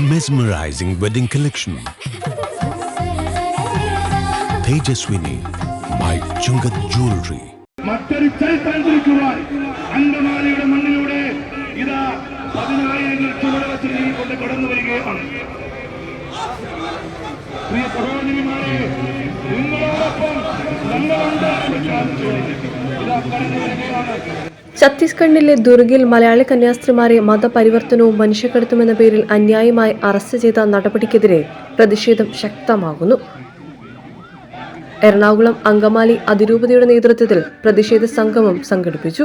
mesmerizing wedding collection. Tejaswini by Chungat Jewelry. മറ്റൊരു ചരിത്രം കുറിക്കുവാൻ അങ്കമാലിയുടെ മണ്ണിലൂടെ ഇതാ പതിനായിരങ്ങൾ ചുവട് വെച്ച് നീങ്ങിക്കൊണ്ട് കടന്നു വരികയാണ് പ്രിയ സഹോദരിമാരെ നിങ്ങളോടൊപ്പം ഞങ്ങളുണ്ട് എന്ന് ഇതാ കടന്നു വരികയാണ് ഛത്തീസ്ഗഡിലെ ദുർഗിൽ മലയാളി കന്യാസ്ത്രീമാരെ മതപരിവർത്തനവും മനുഷ്യക്കടത്തുമെന്ന പേരിൽ അന്യായമായി അറസ്റ്റ് ചെയ്ത നടപടിക്കെതിരെ പ്രതിഷേധം ശക്തമാകുന്നു. എറണാകുളം അങ്കമാലി അതിരൂപതയുടെ നേതൃത്വത്തിൽ പ്രതിഷേധ സംഗമം സംഘടിപ്പിച്ചു.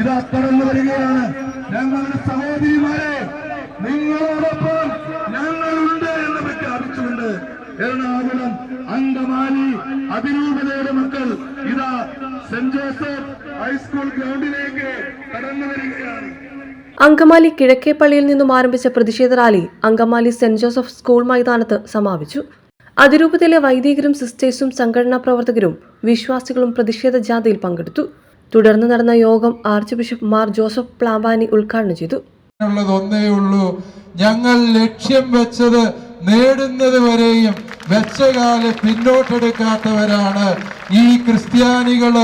ഇതാ കടന്നു വരികയാണ്. ഞങ്ങളുടെ സഹോദരിമാരെ നിങ്ങളോടൊപ്പം എറണാകുളം അങ്കമാലി അതിരൂപതയുടെ മക്കൾ ഇതാ സെന്റ് ജോസഫ് ഹൈസ്കൂൾ ഗ്രൗണ്ടിലേക്ക് കടന്നു വരികയാണ്. അങ്കമാലി കിഴക്കേപ്പള്ളിയിൽ നിന്നും ആരംഭിച്ച പ്രതിഷേധ rally Angamaly saint Joseph school മൈതാനത്ത് സമാപിച്ചു. അതിരൂപതയിലെ വൈദികരും സിസ്റ്റേഴ്സും സംഘടനാ പ്രവർത്തകരും വിശ്വാസികളും പ്രതിഷേധ ജാഥയിൽ പങ്കെടുത്തു. തുടർന്ന് നടന്ന യോഗം archbishop Mar Joseph Pamplany ഉദ്ഘാടനം ചെയ്തു. ഉള്ളത് ഒന്നേ ഉള്ളൂ ഞങ്ങൾ ലക്ഷ്യം വെച്ചത് നേടുന്നത് വരെയും വെച്ചകാൽ പിന്നോട്ടെടുക്കാത്തവരാണ് ഈ ക്രിസ്ത്യാനികൾ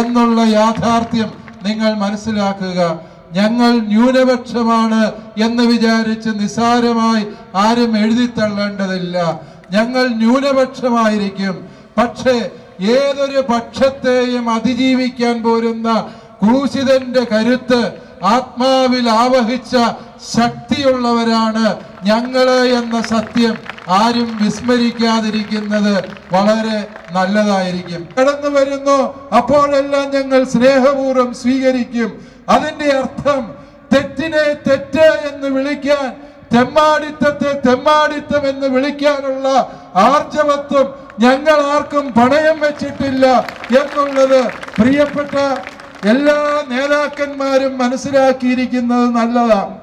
എന്നുള്ള യാഥാർത്ഥ്യം നിങ്ങൾ മനസ്സിലാക്കുക. ഞങ്ങൾ ന്യൂനപക്ഷമാണ് എന്ന് വിചാരിച്ച് നിസാരമായി ആരും എഴുതിത്തള്ളേണ്ടതില്ല ഞങ്ങൾ ന്യൂനപക്ഷമായിരിക്കും. പക്ഷേ ഏതൊരു പക്ഷത്തെയും അതിജീവിക്കാൻ പോരുന്ന ക്രൂശിതന്റെ കരുത്ത് ആത്മാവിൽ ആവഹിച്ച ശക്തിയുള്ളവരാണ് ഞങ്ങൾ എന്ന സത്യം ആരും വിസ്മരിക്കാതിരിക്കുന്നത് വളരെ നല്ലതായിരിക്കും. കടന്നു വരുന്നു അപ്പോഴെല്ലാം ഞങ്ങൾ സ്നേഹപൂർവം സ്വീകരിക്കും. അതിന്റെ അർത്ഥം തെറ്റിനെ തെറ്റ് എന്ന് വിളിക്കാൻ തെമ്മാടിത്തത്തെ തെമ്മാടിത്തം എന്ന് വിളിക്കാനുള്ള ആർജവത്വം ഞങ്ങൾ ആർക്കും പണയം വെച്ചിട്ടില്ല എന്നുള്ളത് പ്രിയപ്പെട്ട എല്ലാ നേതാക്കന്മാരും മനസ്സിലാക്കിയിരിക്കുന്നത് നല്ലതാണ്.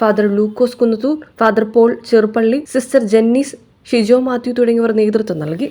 Father Lukose Kunnathur father Paul Cherupally sister Jennis Shijo Mathew തുടങ്ങിയവർ നേതൃത്വം നൽകി.